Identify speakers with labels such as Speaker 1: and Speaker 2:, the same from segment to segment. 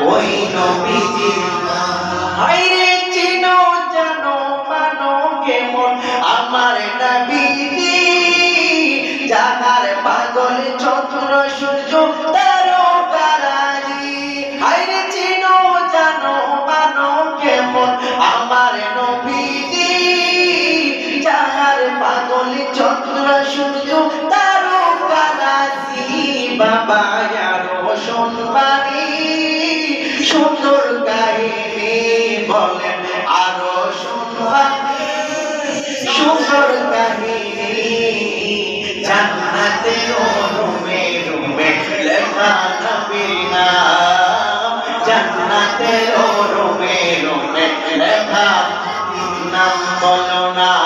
Speaker 1: ওই নবীজির হাইরে চিনো জানো, মানো কেমন? আমার নবীজি জানার পাগল চন্দ্র সূর্য তারকারাজি। হাইরে চিনো জানো, মানো কেমন? আমার নবীজি জানার পাগল চন্দ্র সূর্য তারকারাজি। বাবা আরও শুনবানি সুন্দর কাহিনী বলেন, আরও শুনবানি সুন্দর কাহিনী জান্নাতে ও রুমে রুমে লেখা নবীর নাম। জান্নাতে ও রুমে রুমে লেখা নাম বলো না।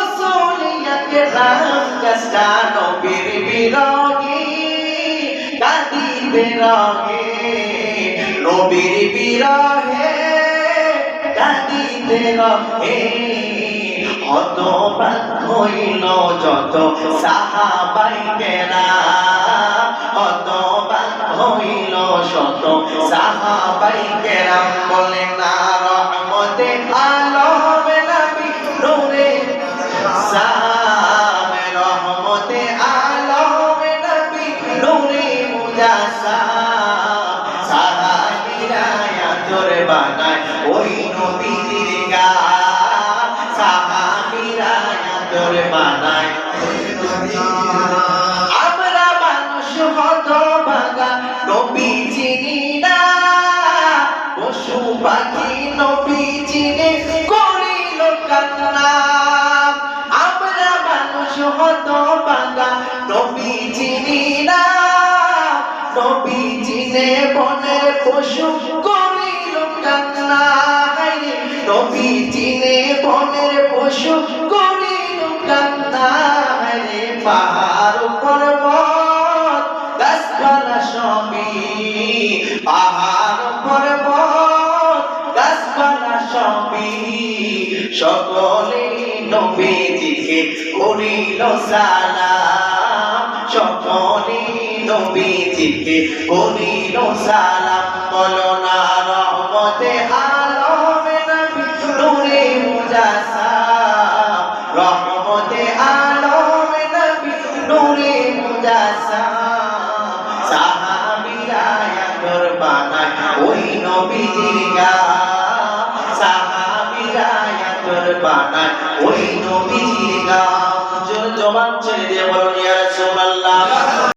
Speaker 1: আকেরাম গাছটা নবীর বিরোধী কাঁদিতে রহে নবীর বিরহে কাঁদিতে রহে হতবাক হইল যত সাহাবাই কেনা হতবাক হইল শত সাহাবাই কেরাম বলে না রহমতে আলম মুজাসাম সাহাবীরা তোরে বানায় ওই নবীর গান সাহাবীরা তোরে বানায় আমরা মানুষ হত ভাগা নবী চিনি না পশু পাখি নবী চিনে করিল কান্না আমরা মানুষ হত ভাগা নবী চিনি না নবী চিনে বনের পশু করিল কান্না। নবী চিনে বনের পশু করিল কান্না। হায়রে, পাহাড় পর্বত গাছপালা সবই পাহাড় পর্বত গাছপালা সবই সকলে নবীজিকে করিল সালাম। সকলে নবীজিকে করিল সালাম বলো না, রহমতে আলম নবী, নূরে মুজাসাম রহমতে আলম নবী, নূরে ওই নবীজির গান সাহাবীরা তোর বানায় ওই নবীজির জোর জবান ছেড়ে দিয়ে বলুন, ইয়া রাসূল